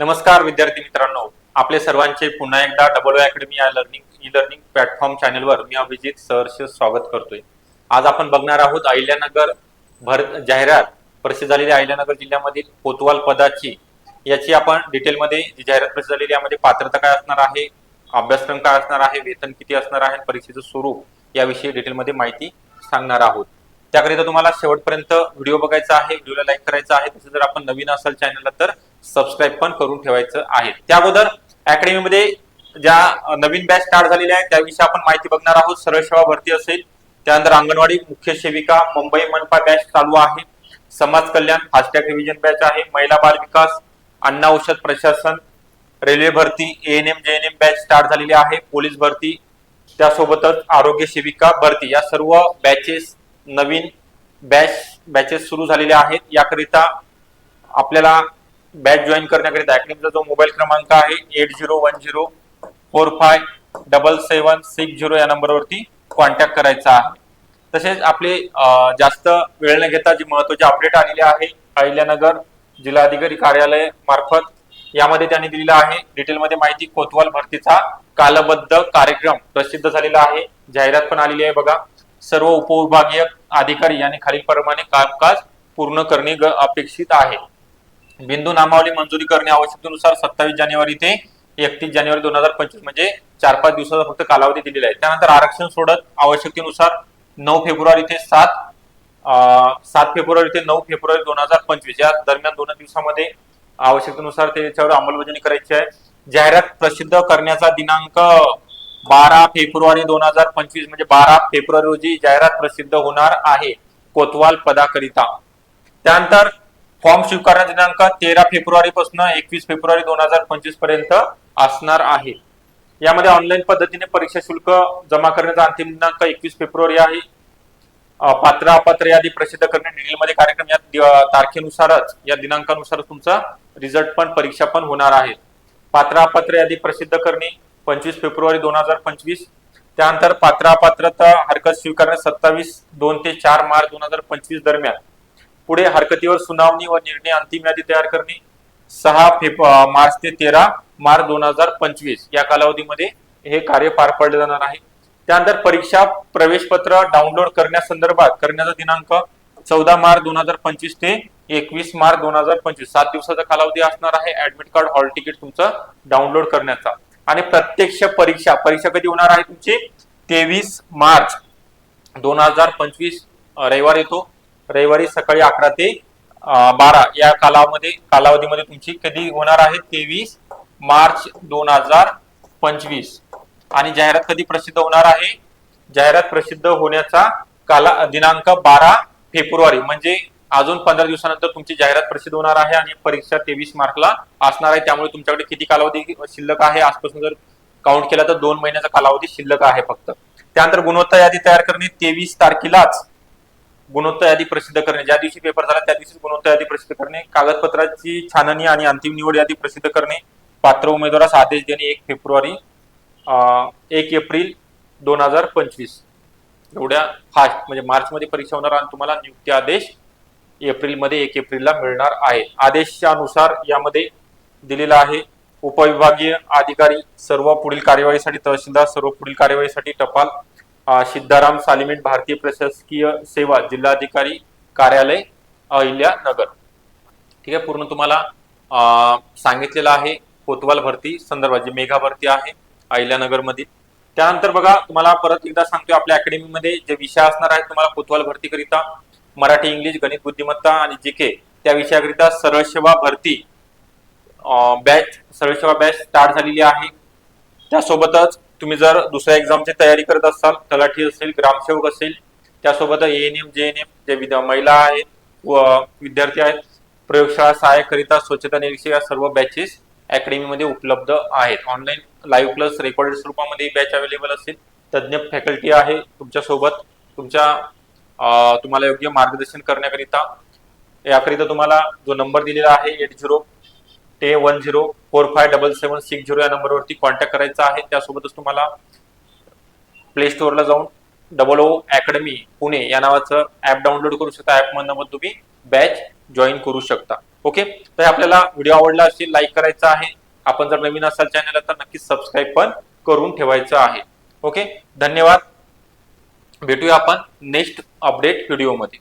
नमस्कार विद्यार्थी मित्रांनो. आपले सर्वांचे पुन्हा एकदा डबल अकॅडमी या लर्निंग ई लर्निंग प्लॅटफॉर्म चॅनलवर मी अभिजित सहर्ष स्वागत करतोय. आज आपण बघणार आहोत अहिल्यानगर भर जाहिरात. प्रसिद्ध झालेली अहिल्यानगर जिल्ह्यामधील कोतवाल पदाची. याची आपण डिटेलमध्ये जी जाहिरात प्रसिद्ध झालेली यामध्ये पात्रता काय असणार आहे अभ्यासक्रम काय असणार आहे वेतन किती असणार आहे परीक्षेचं स्वरूप याविषयी डिटेलमध्ये माहिती सांगणार आहोत. त्याकरिता तुम्हाला शेवटपर्यंत व्हिडिओ बघायचा आहे व्हिडिओला लाईक करायचा आहे. तसं जर आपण नवीन असाल चॅनलला तर सबस्क्राईब पण करून ठेवायचं आहे. त्या अगोदर अकॅडमीमध्ये ज्या नवीन बॅच स्टार्ट झालेल्या आहेत त्याविषयी आपण माहिती बघणार आहोत. सरळ सेवा भरती असेल त्यानंतर अंगणवाडी मुख्य सेविका मुंबई मनपा बॅच चालू आहे. समाज कल्याण फास्टॅग रिव्हिजन बॅच आहे. महिला बाल विकास अन्न औषध प्रशासन रेल्वे भरती एएनएम जेएनएम बॅच स्टार्ट झालेली आहे. पोलीस भरती त्यासोबतच आरोग्य सेविका भरती. या सर्व बॅचेस नवीन बॅच बॅचेस सुरू झालेले आहेत. याकरिता आपल्याला बॅच जॉईन करण्याकरिता अकॅडमीचा जो मोबाईल क्रमांक आहे eight zero one zero four five double seven six zero या नंबरवरती कॉन्टॅक्ट करायचा आहे. तसेच आपले जास्त वेळ न घेता जे महत्वाची अपडेट आलेले आहे अहिल्यानगर जिल्हाधिकारी कार्यालय मार्फत यामध्ये त्यांनी दिलेला आहे. डिटेलमध्ये माहिती कोतवाल भरतीचा कालबद्ध कार्यक्रम प्रसिद्ध झालेला आहे. जाहिरात पण आलेली आहे बघा. सर्व उपविभागीय अधिकारी यांनी खालीलप्रमाणे कामकाज पूर्ण करणे ग- अपेक्षित आहे. बिंदू नामावली मंजुरी करणे आवश्यकतेनुसार सत्तावीस जानेवारी ते एकतीस जानेवारी दोन हजार पंचवीस म्हणजे चार पाच दिवसाचा फक्त कालावधी दिलेला आहे. त्यानंतर आरक्षण सोडत आवश्यकतेनुसार नऊ फेब्रुवारी ते सात सात फेब्रुवारी ते नऊ फेब्रुवारी दोन हजार पंचवीस. या दरम्यान दोन दिवसामध्ये आवश्यकतेनुसार त्याच्यावर अंमलबजावणी करायची आहे. जाहिरात प्रसिद्ध करण्याचा दिनांक बारा फेब्रुवारी दोन हजार पंचवीस म्हणजे बारा फेब्रुवारी रोजी जाहिरात प्रसिद्ध होणार आहे. कोतवाल पदाकरिता. त्यानंतर फॉर्म स्वीकारण्याचा दिनांक तेरा फेब्रुवारी पासून एकवीस फेब्रुवारी दोन हजार पंचवीसपर्यंत असणार आहे. यामध्ये ऑनलाईन पद्धतीने परीक्षा शुल्क जमा करण्याचा अंतिम दिनांक एकवीस फेब्रुवारी आहे. पात्र अपात्र यादी प्रसिद्ध करणे डिटेलमध्ये कार्यक्रम या तारखेनुसारच या दिनांकानुसार तुमचा रिझल्ट पण परीक्षा पण होणार आहे. पात्र अपात्र यादी प्रसिद्ध करणे पंचवीस फेब्रुवारी दोन हजार पंचवीस. त्यानंतर पात्र अपात्रता हरकत स्वीकारणे सत्तावीस दोन ते चार मार्च दोन हजार पंचवीस दरम्यान. पुढे हरकतीवर सुनावणी व निर्णय अंतिम यादी तयार करणे. सहा फेब मार्च ते तेरा मार्च दोन हजार पंचवीस या कालावधीमध्ये हे कार्य पार पडले जाणार आहे. त्यानंतर परीक्षा प्रवेश पत्र डाउनलोड करण्यासंदर्भात करण्याचा दिनांक चौदा मार्च दोन हजार पंचवीस ते एकवीस मार्च दोन हजार पंचवीस. सात दिवसाचा कालावधी असणार आहे. ऍडमिट कार्ड हॉल तिकीट तुमचं डाउनलोड करण्याचा. आणि प्रत्यक्ष परीक्षा परीक्षा कधी होणार आहे तुमची? तेवीस मार्च दोन हजार पंचवीस रविवार येतो. रविवारी सकाळी अकरा ते बारा या कालामध्ये कालावधीमध्ये तुमची कधी होणार आहे? तेवीस मार्च दोन हजार पंचवीस. आणि जाहिरात कधी प्रसिद्ध होणार आहे? जाहिरात प्रसिद्ध होण्याचा काला दिनांक बारा फेब्रुवारी म्हणजे अजून पंधरा दिवसानंतर तुमची जाहिरात प्रसिद्ध होणार आहे आणि परीक्षा तेवीस मार्कला असणार आहे. त्यामुळे तुमच्याकडे किती कालावधी शिल्लक आहे? आजपासून जर काउंट केला तर दोन महिन्याचा कालावधी शिल्लक आहे फक्त. त्यानंतर गुणवत्ता यादी तयार करणे तेवीस तारखेलाच गुणवत्ता यादी प्रसिद्ध करणे. ज्या दिवशी पेपर झाला त्या दिवशी गुणवत्ता यादी प्रसिद्ध करणे. कागदपत्राची छाननी आणि अंतिम निवड यादी प्रसिद्ध करणे. पात्र उमेदवारास आदेश देणे एक फेब्रुवारी एक एप्रिल दोन हजार पंचवीस. एवढ्या फास्ट म्हणजे मार्च मध्ये परीक्षा होणार आणि तुम्हाला नियुक्ती आदेश एप्रिलमध्ये एक एप्रिलला मिळणार आहे. आदेशानुसार यामध्ये दिलेला आहे उपविभागीय अधिकारी सर्व पुढील कार्यवाहीसाठी तहसीलदार सर्व पुढील कार्यवाहीसाठी टपाल सिद्धाराम सालिमेट भारतीय प्रशासकीय सेवा जिल्हाधिकारी कार्यालय अहिल्यानगर ठीक आहे पूर्ण तुम्हाला सांगितलेलं आहे. कोतवाल भरती संदर्भात जी मेघा भरती आहे अहिल्यानगर मधील त्यानंतर बघा तुम्हाला परत एकदा सांगतोय आपल्या अकॅडमीमध्ये जे विषय असणार आहेत तुम्हाला कोतवाल भरतीकरिता मराठी इंग्लिश गणित बुद्धिमत्ता आणि जी के त्या विषयाकरिता सरळ सेवा भरती बॅच सरळ सेवा बॅच स्टार्ट झालेली आहे. त्यासोबतच तुम्ही जर दुसऱ्या एक्झामची तयारी करत असाल तलाठी असेल ग्रामसेवक असेल त्यासोबत एएनएम जे एन एम जे महिला आहेत व विद्यार्थी आहेत प्रयोगशाळा सहाय्यक करिता स्वच्छता निरीक्षक या सर्व बॅचेस अकॅडमीमध्ये उपलब्ध आहेत. ऑनलाईन लाईव्ह प्लस रेकॉर्डेड स्वरूपामध्ये बॅच अवेलेबल असेल. तज्ज्ञ फॅकल्टी आहे तुमच्यासोबत. तुमच्या तुम्हाला योग्य मार्गदर्शन करण्याकरिता. याकरिता तुम्हाला जो नंबर दिलेला आहे एट झिरो ते one zero four five double seven six zero या नंबरवरती कॉन्टॅक्ट करायचा आहे. त्यासोबतच तुम्हाला प्ले स्टोअरला जाऊन डबल ओ अकॅडमी पुणे या नावाचं ऍप डाउनलोड करू शकता. ऍप मधून तुम्ही बॅच जॉईन करू शकता. ओके तर आपल्याला व्हिडिओ आवडला असेल लाईक करायचा आहे. आपण जर नवीन असाल चॅनलला तर नक्कीच सबस्क्राईब पण करून ठेवायचं आहे. ओके धन्यवाद. भेटूया आपण नेक्स्ट अपडेट व्हिडिओमध्ये